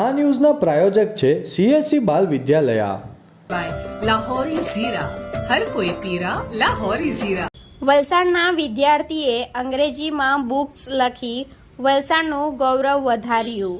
આ ન્યૂઝના પ્રાયોજક છે સીએસસી બાલ વિદ્યાલયા. લાહોરી ઝીરા. હર કોઈ પીરા લાહોરી ઝીરા. વલસાડના વિદ્યાર્થીએ અંગ્રેજીમાં બુક્સ લખી વલસાડનું ગૌરવ વધાર્યું.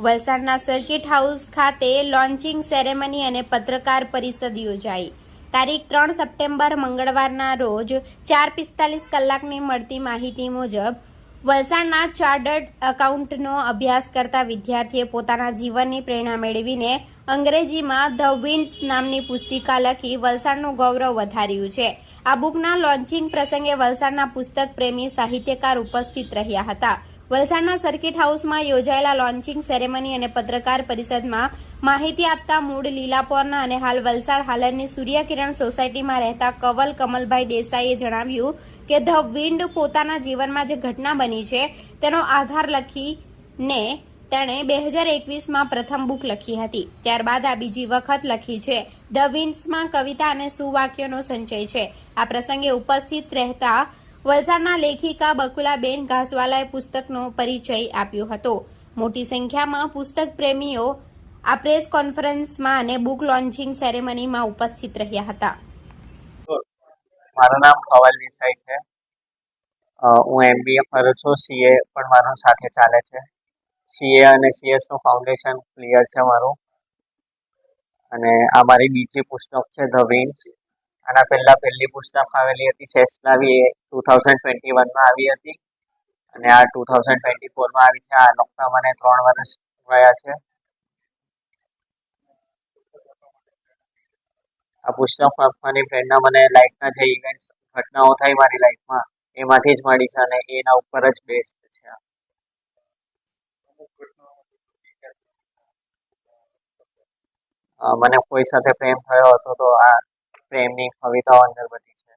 વલસાડના સર્કિટ હાઉસ ખાતે લોન્ચિંગ સેરેમની અને પત્રકાર પરિષદ યોજાઈ. તારીખ ત્રણ સપ્ટેમ્બર મંગળવારના રોજ ચાર પિસ્તાલીસ કલાકની મળતી માહિતી મુજબ વલસાડના ચાર્ટર્ડ એકાઉન્ટનો અભ્યાસ કરતા વિદ્યાર્થીએ પોતાના જીવનની પ્રેરણા મેળવીને અંગ્રેજીમાં ધ વિન્ડ્સ નામની પુસ્તિકા લખી વલસાડનું ગૌરવ વધાર્યું છે. આ બુકના લોન્ચિંગ પ્રસંગે વલસાડના પુસ્તક પ્રેમી સાહિત્યકાર ઉપસ્થિત રહ્યા હતા. વલસાડના સર્કિટ હાઉસમાં યોજાયેલા લોન્ચિંગ સેરેમની અને પત્રકાર પરિષદમાં માહિતી આપતા મૂળ લીલાપોરના અને હાલ વલસાડ હાલરની સૂર્યકિરણ સોસાયટીમાં રહેતા કવલ કમલભાઈ દેસાઈએ જણાવ્યું કે ધ વિન્ડ પોતાના જીવનમાં જે ઘટના બની છે, તેનો આધાર લખીને તેણે બે હજાર એકવીસમાં પ્રથમ બુક લખી હતી. ત્યારબાદ આ બીજી વખત લખી છે. ધ વિન્ડ્સમાં કવિતા અને સુવાક્યોનો સંચય છે. આ પ્રસંગે ઉપસ્થિત રહેતા વલસાડના લેખિકા બકુલાબેન ઘાસવાલાએ પુસ્તકનો પરિચય આપ્યો હતો. મોટી સંખ્યામાં પુસ્તક પ્રેમીઓ આ પ્રેસ કોન્ફરન્સમાં અને બુક લોન્ચિંગ સેરેમનીમાં ઉપસ્થિત રહ્યા હતા. મારું નામ અવલ વિસાઈ છે. હું એમબીએ કરું છું. સીએ પણ મારું સાથે ચાલે છે. સીએ અને સીએસનું ફાઉન્ડેશન ક્લિયર છે મારું. અને આ મારી બીજી પુસ્તક છે ધ વિન્સ આના પહેલા પહેલી પુસ્તક આવેલી હતી સેસનાવી એ ટુ થાઉઝન્ડ ટ્વેન્ટી વનમાં આવી હતી. અને આ ટુ થાઉઝન્ડ ટ્વેન્ટી ફોરમાં આવી છે. આ લખતા મને ત્રણ વર્ષ ગયા છે. આ પુસ્તક વાંચવાની પ્રેરણા મને લાઈફના જે ઇવેન્ટ્સ ઘટનાઓ થઈ મારી લાઈફમાં, એમાંથી જ મળી છે અને એના ઉપર જ બેસ્ટ છે મને કોઈ સાથે પ્રેમ થયો હતો તો આ પ્રેમની કવિતાઓ અંદર બધી છે.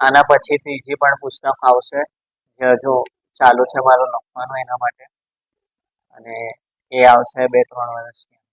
આના પછી ત્રીજી પણ પુસ્તક આવશે, જે હજુ ચાલુ છે મારું લખવાનું એના માટે. અને એ આવશે બે ત્રણ વર્ષની.